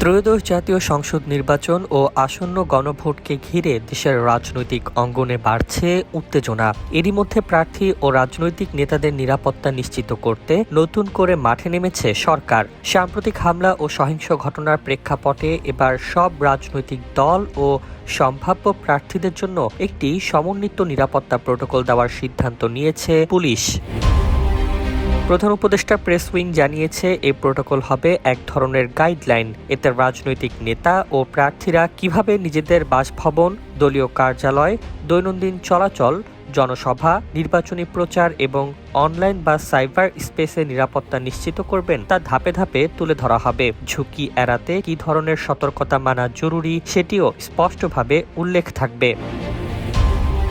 ত্রয়োদশ জাতীয় সংসদ নির্বাচন ও আসন্ন গণভোটকে ঘিরে দেশের রাজনৈতিক অঙ্গনে বাড়ছে উত্তেজনা। এরই মধ্যে প্রার্থী ও রাজনৈতিক নেতাদের নিরাপত্তা নিশ্চিত করতে নতুন করে মাঠে নেমেছে সরকার। সাম্প্রতিক হামলা ও সহিংস ঘটনার প্রেক্ষাপটে এবার সব রাজনৈতিক দল ও সম্ভাব্য প্রার্থীদের জন্য একটি সমন্বিত নিরাপত্তা প্রোটোকল দেওয়ার সিদ্ধান্ত নিয়েছে পুলিশ। প্রধান উপদেষ্টা প্রেস উইং জানিয়েছে এই প্রোটোকল হবে এক ধরনের গাইডলাইন। এতে রাজনৈতিক নেতা ও প্রার্থীরা কীভাবে নিজেদের বাসভবন, দলীয় কার্যালয়, দৈনন্দিন চলাচল, জনসভা, নির্বাচনী প্রচার এবং অনলাইন বা সাইবার স্পেসে নিরাপত্তা নিশ্চিত করবেন তা ধাপে ধাপে তুলে ধরা হবে। ঝুঁকি এড়াতে কী ধরনের সতর্কতা মানা জরুরি সেটিও স্পষ্টভাবে উল্লেখ থাকবে।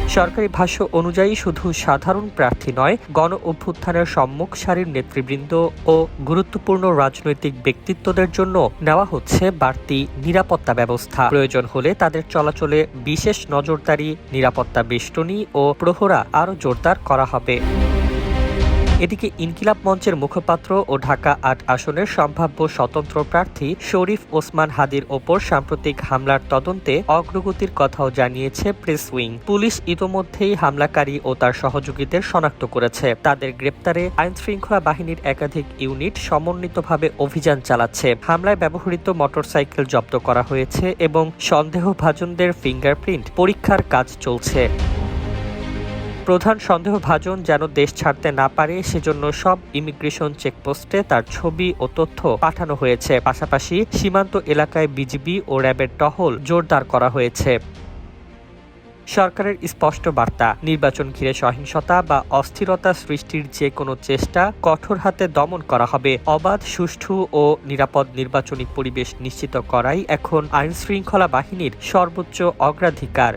সরকারি ভাষ্য অনুযায়ী শুধু সাধারণ প্রার্থী নয়, গণ অভ্যুত্থানের সম্মুখ সারির নেতৃবৃন্দ ও গুরুত্বপূর্ণ রাজনৈতিক ব্যক্তিত্বদের জন্য নেওয়া হচ্ছে বাড়তি নিরাপত্তা ব্যবস্থা। প্রয়োজন হলে তাদের চলাচলে বিশেষ নজরদারি, নিরাপত্তা বেষ্টনী ও প্রহরা আরও জোরদার করা হবে। এদিকে ইনকিলাব মঞ্চের মুখপাত্র ও ঢাকা আট আসনের সম্ভাব্য স্বতন্ত্র প্রার্থী শরীফ ওসমান হাদির ওপর সাম্প্রতিক হামলার তদন্তে অগ্রগতির কথাও জানিয়েছে প্রেস উইং। পুলিশ ইতোমধ্যেই হামলাকারী ও তার সহযোগীদের শনাক্ত করেছে। তাদের গ্রেপ্তারে আইনশৃঙ্খলা বাহিনীর একাধিক ইউনিট সমন্বিতভাবে অভিযান চালাচ্ছে। হামলায় ব্যবহৃত মোটরসাইকেল জব্দ করা হয়েছে এবং সন্দেহভাজনদের ফিঙ্গারপ্রিন্ট পরীক্ষার কাজ চলছে। প্রধান সন্দেহভাজন যেন দেশ ছাড়তে না পারে, সেজন্য সব ইমিগ্রেশন চেকপোস্টে তার ছবি ও তথ্য পাঠানো হয়েছে। পাশাপাশি সীমান্ত এলাকায় বিজিবি ও র্যাবের টহল জোরদার করা হয়েছে। সরকারের স্পষ্ট বার্তা, নির্বাচন ঘিরে সহিংসতা বা অস্থিরতা সৃষ্টির যে কোনো চেষ্টা কঠোর হাতে দমন করা হবে। অবাধ, সুষ্ঠু ও নিরাপদ নির্বাচনী পরিবেশ নিশ্চিত করাই এখন আইনশৃঙ্খলা বাহিনীর সর্বোচ্চ অগ্রাধিকার।